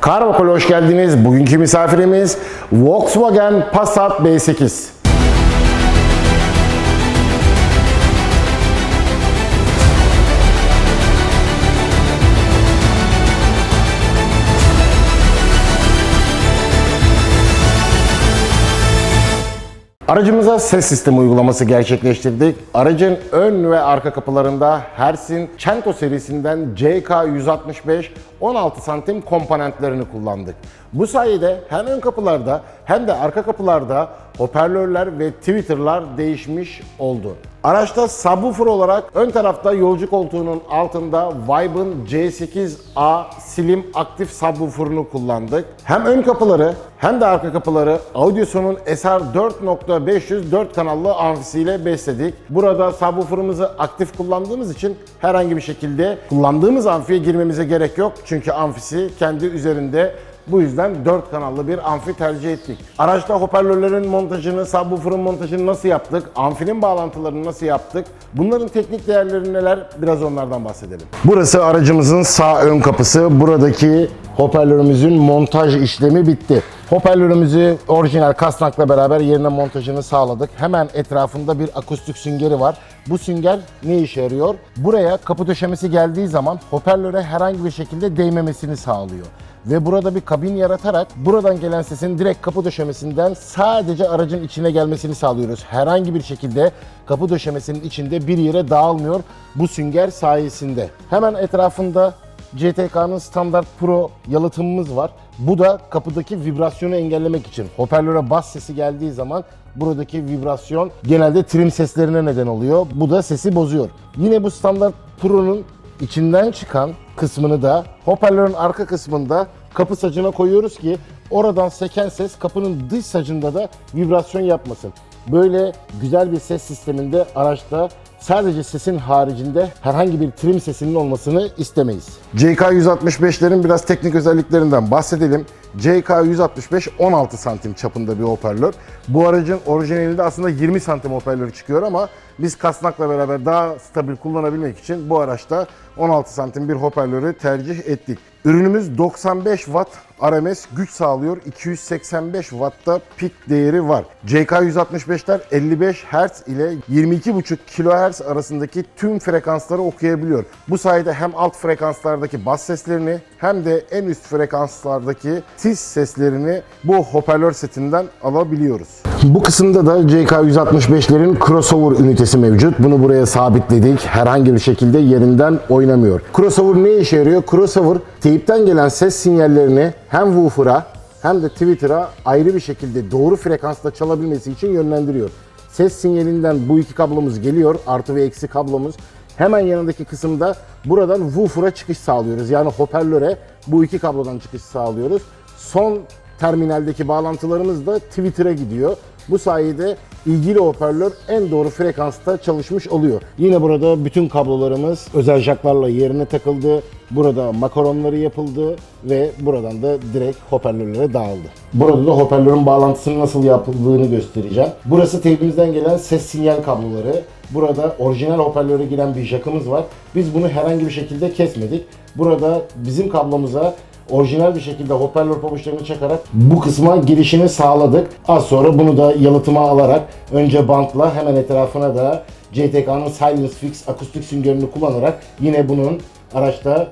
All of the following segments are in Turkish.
Karvakol'a hoş geldiniz. Bugünkü misafirimiz Volkswagen Passat B8. Aracımıza ses sistemi uygulaması gerçekleştirdik. Aracın ön ve arka kapılarında Hertz'in Cento serisinden CK165 16 santim komponentlerini kullandık. Bu sayede hem ön kapılarda hem de arka kapılarda hoparlörler ve tweeterlar değişmiş oldu. Araçta subwoofer olarak ön tarafta yolcu koltuğunun altında Vibe'ın C8A Slim aktif subwoofer'ını kullandık. Hem ön kapıları hem de arka kapıları Audioson'un SR 4.500 4 kanallı amfisiyle besledik. Burada subwoofer'ımızı aktif kullandığımız için herhangi bir şekilde kullandığımız amfiye girmemize gerek yok. Çünkü amfisi kendi üzerinde bu yüzden 4 kanallı bir amfi tercih ettik. Araçta hoparlörlerin montajını, subwoofer'ın montajını nasıl yaptık? Amfinin bağlantılarını nasıl yaptık? Bunların teknik değerleri neler? Biraz onlardan bahsedelim. Burası aracımızın sağ ön kapısı. Buradaki hoparlörümüzün montaj işlemi bitti. Hoparlörümüzü orijinal kasnakla beraber yerine montajını sağladık. Hemen etrafında bir akustik süngeri var. Bu sünger ne işe yarıyor? Buraya kapı döşemesi geldiği zaman hoparlöre herhangi bir şekilde değmemesini sağlıyor ve burada bir kabin yaratarak buradan gelen sesin direkt kapı döşemesinden sadece aracın içine gelmesini sağlıyoruz. Herhangi bir şekilde kapı döşemesinin içinde bir yere dağılmıyor bu sünger sayesinde. Hemen etrafında CTK'nın standart Pro yalıtımımız var. Bu da kapıdaki vibrasyonu engellemek için. Hoparlöre bas sesi geldiği zaman buradaki vibrasyon genelde trim seslerine neden oluyor. Bu da sesi bozuyor. Yine bu standart Pro'nun içinden çıkan kısmını da hoparlörün arka kısmında kapı sacına koyuyoruz ki oradan seken ses kapının dış sacında da vibrasyon yapmasın. Böyle güzel bir ses sisteminde araçta sadece sesin haricinde herhangi bir trim sesinin olmasını istemeyiz. CK165'lerin biraz teknik özelliklerinden bahsedelim. CK165 16 santim çapında bir hoparlör. Bu aracın orijinalinde aslında 20 santim hoparlör çıkıyor ama biz kasnakla beraber daha stabil kullanabilmek için bu araçta 16 santim bir hoparlörü tercih ettik. Ürünümüz 95 Watt RMS güç sağlıyor. 285 Watt'ta pik değeri var. CK165'ler 55 Hz ile 22,5 kHz arasındaki tüm frekansları okuyabiliyor. Bu sayede hem alt frekanslardaki bas seslerini hem de en üst frekanslardaki tiz seslerini bu hoparlör setinden alabiliyoruz. Bu kısımda da CK165'lerin crossover ünitesi mevcut. Bunu buraya sabitledik. Herhangi bir şekilde yerinden oynamıyor. Crossover ne işe yarıyor? Crossover teyipten gelen ses sinyallerini hem woofer'a hem de tweeter'a ayrı bir şekilde doğru frekansta çalabilmesi için yönlendiriyor. Ses sinyalinden bu iki kablomuz geliyor. Artı ve eksi kablomuz. Hemen yanındaki kısımda buradan woofer'a çıkış sağlıyoruz. Yani hoparlöre bu iki kablodan çıkış sağlıyoruz. Son terminaldeki bağlantılarımız da Twitter'a gidiyor. Bu sayede ilgili hoparlör en doğru frekansta çalışmış oluyor. Yine burada bütün kablolarımız özel jacklarla yerine takıldı. Burada makaronları yapıldı ve buradan da direkt hoparlörlere dağıldı. Burada da hoparlörün bağlantısının nasıl yapıldığını göstereceğim. Burası teybimizden gelen ses sinyal kabloları. Burada orijinal hoparlöre giren bir jackımız var. Biz bunu herhangi bir şekilde kesmedik. Burada bizim kablomuza orijinal bir şekilde hoparlör pabuçlarını çakarak bu kısma girişini sağladık. Az sonra bunu da yalıtıma alarak önce bantla hemen etrafına da CTK'nın Silence Fix akustik süngerini kullanarak yine bunun araçta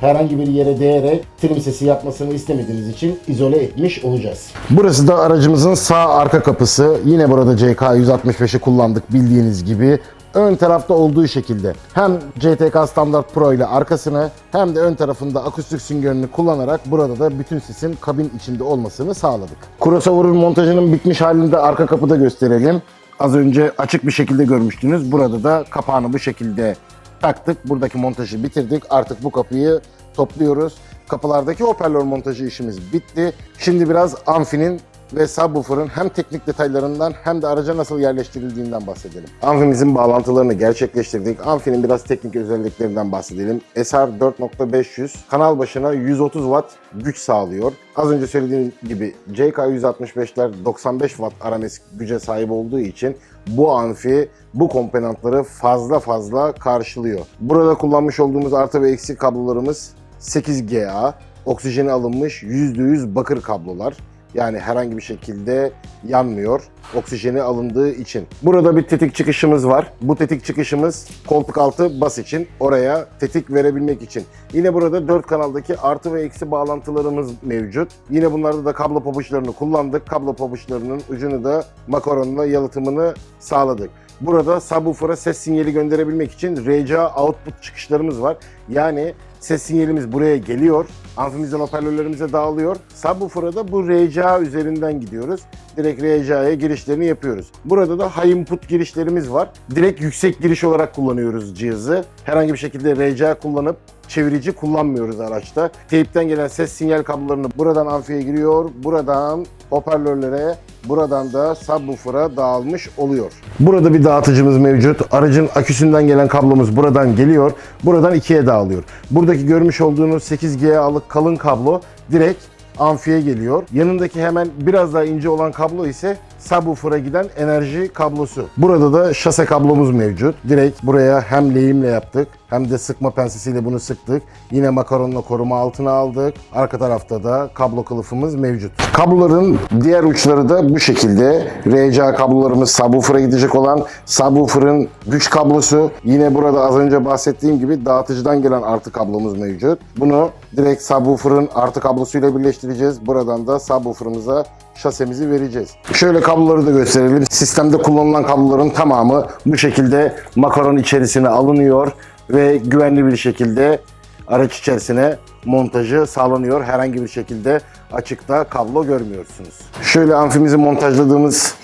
herhangi bir yere değerek trim sesi yapmasını istemediğimiz için izole etmiş olacağız. Burası da aracımızın sağ arka kapısı. Yine burada CK165'i kullandık bildiğiniz gibi. Ön tarafta olduğu şekilde hem CTK Standart Pro ile arkasını hem de ön tarafında akustik süngerini kullanarak burada da bütün sesin kabin içinde olmasını sağladık. Crossover'ın montajının bitmiş halini de arka kapıda gösterelim. Az önce açık bir şekilde görmüştünüz. Burada da kapağını bu şekilde taktık. Buradaki montajı bitirdik. Artık bu kapıyı topluyoruz. Kapılardaki hoparlör montajı işimiz bitti. Şimdi biraz amfinin ve subwoofer'ın hem teknik detaylarından hem de araca nasıl yerleştirildiğinden bahsedelim. Amfimizin bağlantılarını gerçekleştirdik. Amfinin biraz teknik özelliklerinden bahsedelim. SR 4.500 kanal başına 130 Watt güç sağlıyor. Az önce söylediğim gibi CK165'ler 95 Watt RMS güce sahip olduğu için bu amfi bu komponentleri fazla fazla karşılıyor. Burada kullanmış olduğumuz artı ve eksi kablolarımız 8GA, oksijeni alınmış %100 bakır kablolar. Yani herhangi bir şekilde yanmıyor oksijeni alındığı için. Burada bir tetik çıkışımız var. Bu tetik çıkışımız koltuk altı bas için. Oraya tetik verebilmek için. Yine burada 4 kanaldaki artı ve eksi bağlantılarımız mevcut. Yine bunlarda da kablo pabuçlarını kullandık. Kablo pabuçlarının ucunu da makaronla yalıtımını sağladık. Burada subwoofer'a ses sinyali gönderebilmek için RCA output çıkışlarımız var. Yani ses sinyalimiz buraya geliyor. Amfimizden hoparlörlerimize dağılıyor. Subwoofer'a da bu RCA üzerinden gidiyoruz. Direkt RCA'ya girişlerini yapıyoruz. Burada da high input girişlerimiz var. Direkt yüksek giriş olarak kullanıyoruz cihazı. Herhangi bir şekilde RCA kullanıp çevirici kullanmıyoruz araçta. Teypten gelen ses sinyal kablolarını buradan amfiye giriyor. Buradan hoparlörlere Buradan da subwoofer'a dağılmış oluyor. Burada bir dağıtıcımız mevcut. Aracın aküsünden gelen kablomuz buradan geliyor. Buradan ikiye dağılıyor. Buradaki görmüş olduğunuz 8G'lik kalın kablo direkt amfiye geliyor. Yanındaki hemen biraz daha ince olan kablo ise subwoofer'a giden enerji kablosu. Burada da şase kablomuz mevcut. Direkt buraya hem lehimle yaptık hem de sıkma pensesiyle bunu sıktık. Yine makaronla koruma altına aldık. Arka tarafta da kablo kılıfımız mevcut. Kabloların diğer uçları da bu şekilde. RCA kablolarımız subwoofer'a gidecek olan subwoofer'ın güç kablosu. Yine burada az önce bahsettiğim gibi dağıtıcıdan gelen artı kablomuz mevcut. Bunu direkt subwoofer'ın artı kablosuyla birleştireceğiz. Buradan da subwoofer'ımıza şasemizi vereceğiz. Şöyle kabloları da gösterelim. Sistemde kullanılan kabloların tamamı bu şekilde makaron içerisine alınıyor ve güvenli bir şekilde araç içerisine montajı sağlanıyor. Herhangi bir şekilde açıkta kablo görmüyorsunuz. Şöyle amfimizi montajladığımız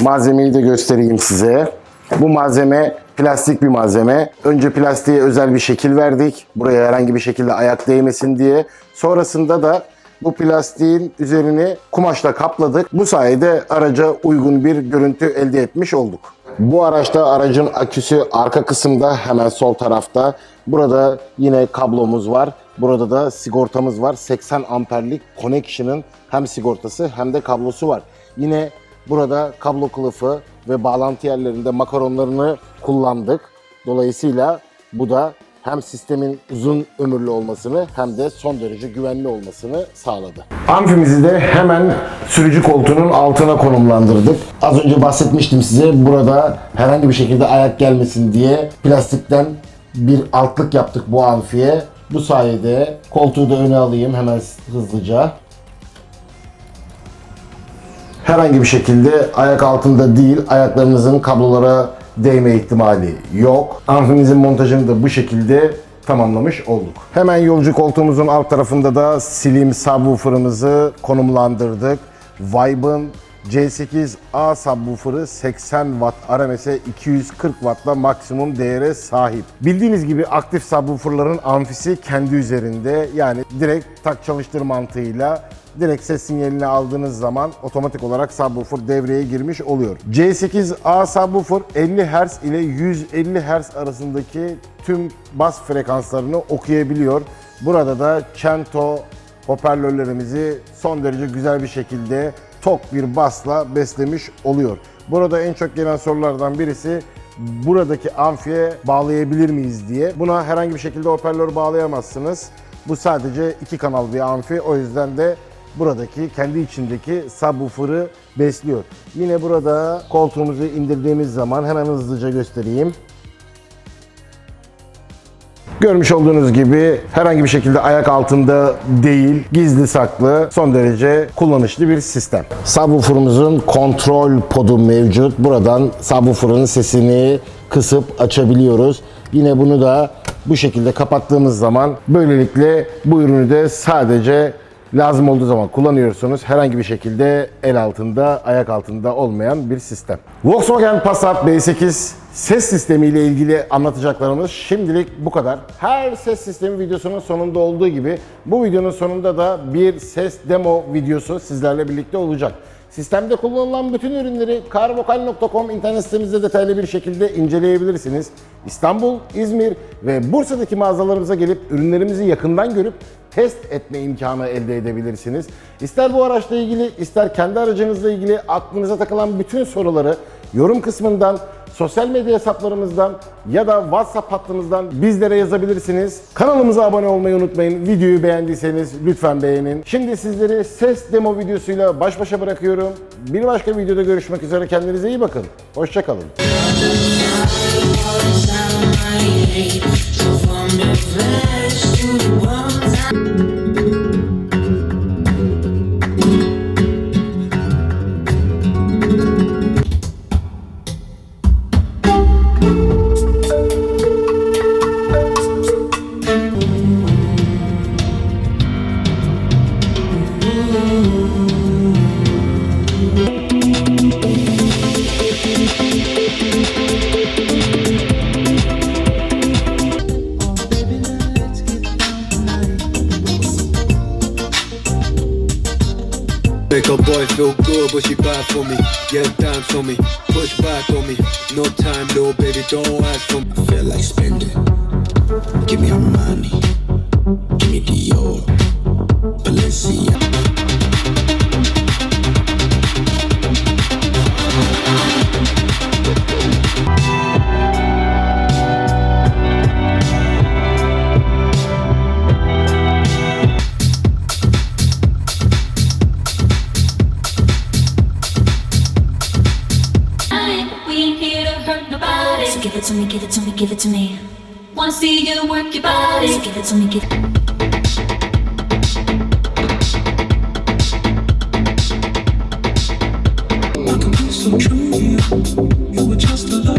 malzemeyi de göstereyim size. Bu malzeme plastik bir malzeme. Önce plastiğe özel bir şekil verdik. Buraya herhangi bir şekilde ayak değmesin diye. Sonrasında da bu plastiğin üzerini kumaşla kapladık. Bu sayede araca uygun bir görüntü elde etmiş olduk. Bu araçta aracın aküsü arka kısımda hemen sol tarafta. Burada yine kablomuz var. Burada da sigortamız var. 80 amperlik Connection'ın hem sigortası hem de kablosu var. Yine burada kablo kılıfı ve bağlantı yerlerinde makaronlarını kullandık. Dolayısıyla bu da hem sistemin uzun ömürlü olmasını hem de son derece güvenli olmasını sağladı. Amfimizi de hemen sürücü koltuğunun altına konumlandırdık. Az önce bahsetmiştim size burada herhangi bir şekilde ayak gelmesin diye plastikten bir altlık yaptık bu amfiye. Bu sayede koltuğu da öne alayım hemen hızlıca. Herhangi bir şekilde ayak altında değil, ayaklarınızın kablolara değme ihtimali yok. Amfimizin montajını da bu şekilde tamamlamış olduk. Hemen yolcu koltuğumuzun alt tarafında da slim subwoofer'ımızı konumlandırdık. Vibe'ın C8A subwoofer'ı 80 Watt RMS'e 240 Watt'la maksimum değere sahip. Bildiğiniz gibi aktif subwoofer'ların amfisi kendi üzerinde yani direkt tak çalıştır mantığıyla direkt ses sinyalini aldığınız zaman otomatik olarak subwoofer devreye girmiş oluyor. C8A subwoofer 50 Hz ile 150 Hz arasındaki tüm bas frekanslarını okuyabiliyor. Burada da Cento hoparlörlerimizi son derece güzel bir şekilde tok bir basla beslemiş oluyor. Burada en çok gelen sorulardan birisi buradaki amfiye bağlayabilir miyiz diye. Buna herhangi bir şekilde hoparlör bağlayamazsınız. Bu sadece iki kanal bir amfi. O yüzden de buradaki kendi içindeki subwoofer'ı besliyor. Yine burada koltuğumuzu indirdiğimiz zaman hemen hızlıca göstereyim. Görmüş olduğunuz gibi herhangi bir şekilde ayak altında değil, gizli saklı, son derece kullanışlı bir sistem. Subwoofer'ımızın kontrol podu mevcut. Buradan subwoofer'ın sesini kısıp açabiliyoruz. Yine bunu da bu şekilde kapattığımız zaman böylelikle bu ürünü de sadece lazım olduğu zaman kullanıyorsunuz. Herhangi bir şekilde el altında, ayak altında olmayan bir sistem. Volkswagen Passat B8 ses sistemi ile ilgili anlatacaklarımız şimdilik bu kadar. Her ses sistemi videosunun sonunda olduğu gibi bu videonun sonunda da bir ses demo videosu sizlerle birlikte olacak. Sistemde kullanılan bütün ürünleri carvokal.com internet sitemizde detaylı bir şekilde inceleyebilirsiniz. İstanbul, İzmir ve Bursa'daki mağazalarımıza gelip ürünlerimizi yakından görüp test etme imkanı elde edebilirsiniz. İster bu araçla ilgili, ister kendi aracınızla ilgili aklınıza takılan bütün soruları yorum kısmından sosyal medya hesaplarımızdan ya da WhatsApp hattımızdan bizlere yazabilirsiniz. Kanalımıza abone olmayı unutmayın. Videoyu beğendiyseniz lütfen beğenin. Şimdi sizleri ses demo videosuyla baş başa bırakıyorum. Bir başka videoda görüşmek üzere. Kendinize iyi bakın. Hoşçakalın. So from feel good, but she bad for me. Yeah, dance on me, push back on me. No time, little baby, don't ask for me. I feel like spending. Give me money. Give me the Dior. Balenciaga. you gonna work your body? So give it so make it. I can give so True, you You were just a